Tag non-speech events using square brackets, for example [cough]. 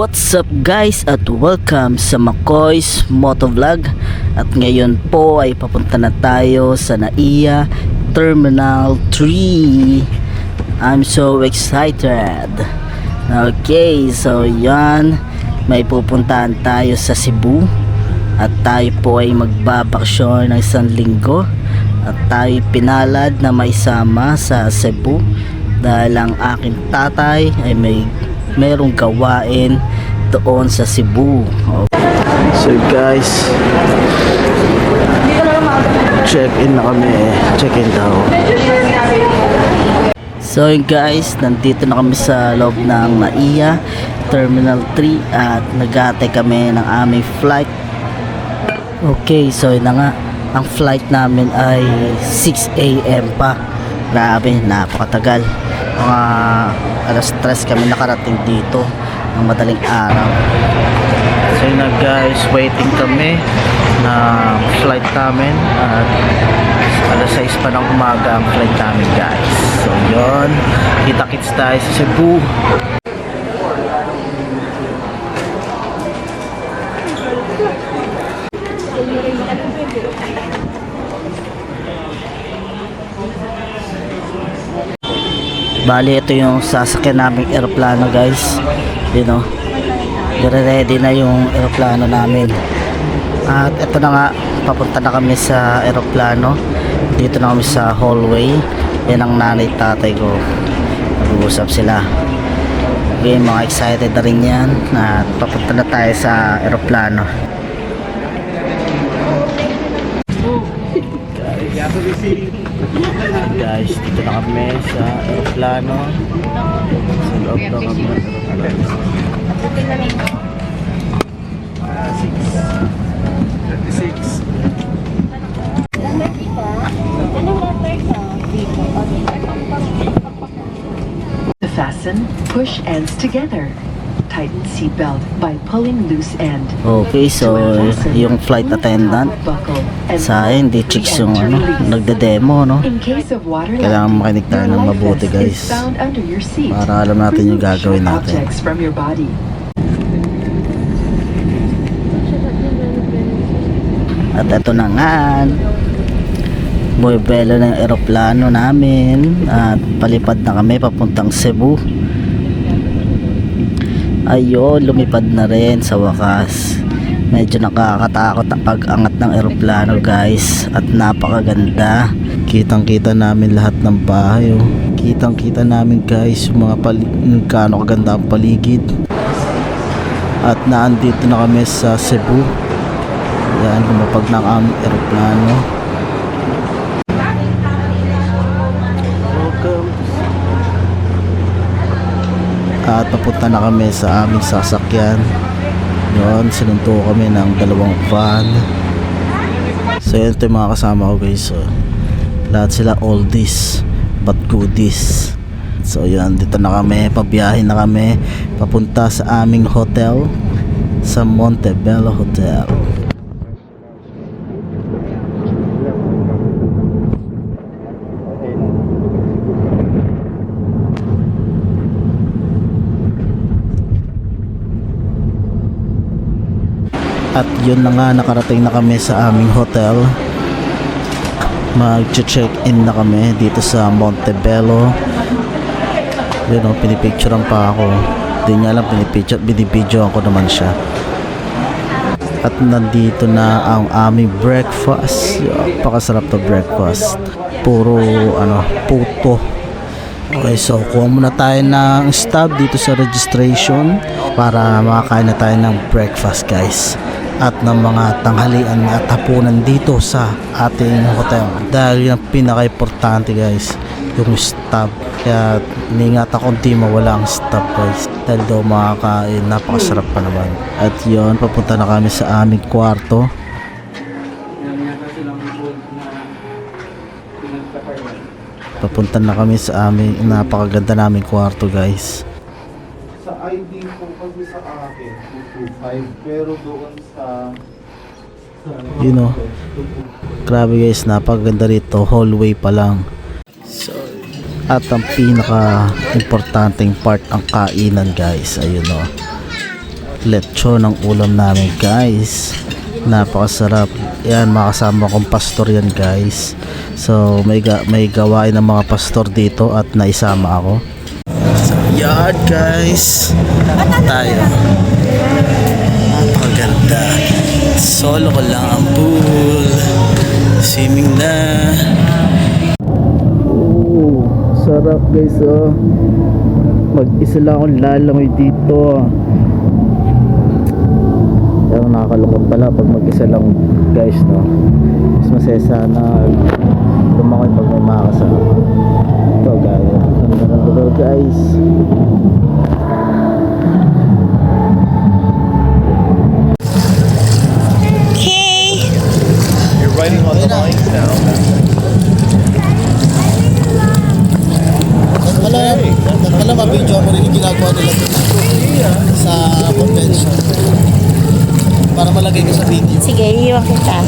What's up guys? At welcome sa McCoy's Motovlog At ngayon po ay papunta na tayo sa NAIA Terminal 3 I'm so excited. Okay, so yan. May pupuntahan tayo sa Cebu. At tayo po ay magbabaksyon ng isang linggo. At tayo pinalad na may sama sa Cebu. Dahil ang aking tatay ay may merong gawain doon sa Cebu. So guys, check-in na kami. Check-in daw. So guys, nandito na kami sa loob ng NAIA Terminal 3 at nagate kami ng aming flight. Okay, so yun na nga. Ang flight namin ay 6 a.m. pa. Grabe, napakatagal. Mga alas 3 kami nakarating dito ng madaling araw. So yun na guys, waiting kami na flight namin at alas 6 pa ng umaga ang flight namin guys. So yun, kita-kits tayo sa Cebu. Bali, ito yung sasakyan naming aeroplano guys. You know, ready na yung aeroplano namin. At ito na nga, papunta na kami sa aeroplano. Dito na kami sa hallway. Yan ang nanay tatay ko. Nag-uusap sila. Okay, mga excited na rin yan. At papunta na tayo sa aeroplano. [laughs] Guys, dito na kami sa aeroplano. Sa loob na kami. To fasten, push ends together. Tighten seatbelt by pulling loose end. Okay, so yung flight attendant sa akin, di chicks yung ano, nagde-demo, no? Kailangan makinig tayo ng mabuti, guys. Para alam natin yung gagawin natin. At ito na nga, buwebelo na yung aeroplano namin at palipad na kami papuntang Cebu. Ayun, lumipad na rin sa wakas. Medyo nakakatakot ang pag-angat ng aeroplano guys at napakaganda. Kitang kita namin lahat ng bahay. Oh. Kitang kita namin guys yung mga pali- yung gaano kaganda ang paligid. At naandito na kami sa Cebu. Yan, lumapag na ang aming aeroplano. Welcome. At papunta na kami sa aming sasakyan. Yun, sinundo kami ng dalawang van. So yun ito yung mga kasama ko guys. So, lahat sila oldies but goodies. So yun, dito na kami, pabiyahin na kami papunta sa aming hotel sa Montebello Hotel. At yun na nga nakarating na kami sa aming hotel. Mag-check in na kami dito sa Montebello. Yun o, pinipicturean pa ako. Hindi niya alam, pinipicture, binibidyoan ko naman siya. At nandito na ang aming breakfast. Pakasarap to breakfast. Puro ano, puto. Okay, so kuha muna tayo ng stub dito sa registration para makakain na tayo ng breakfast guys at ng mga tanghalian at hapunan dito sa ating hotel. Dahil yung pinaka-importante guys yung stub kaya niingat ako hindi mawala ang stub guys. Dahil daw makakain napakasarap pa naman. At yon papunta na kami sa aming kwarto. Papunta na kami sa aming napakaganda naming kwarto guys. Sa ID akin, 225. Pero doon sa... You know. Grabe guys, napakaganda rito. Hallway pa lang. At ang pinaka importanteng part ang kainan guys. Ayun o. lechon ng ulam namin guys napakasarap yan makasama kong pastor yan guys so may, ga- may gawain ng mga pastor dito at naisama ako so yan guys tayo napakaganda solo ko lang ang pool. Swimming na. Ooh, sarap guys oh. Mag-isa lang akong lalangoy dito. Pero nakakalungkot pala pag mag-isa lang guys no? Mas masaya sana lumakoy pag may makakasama. Ito ganda ng lugar guys Writing on the lines now. Wala, wala mabidyo ako rin yung ginagawa nila sa convention para malagay ko sa video Sige, iiwan kita.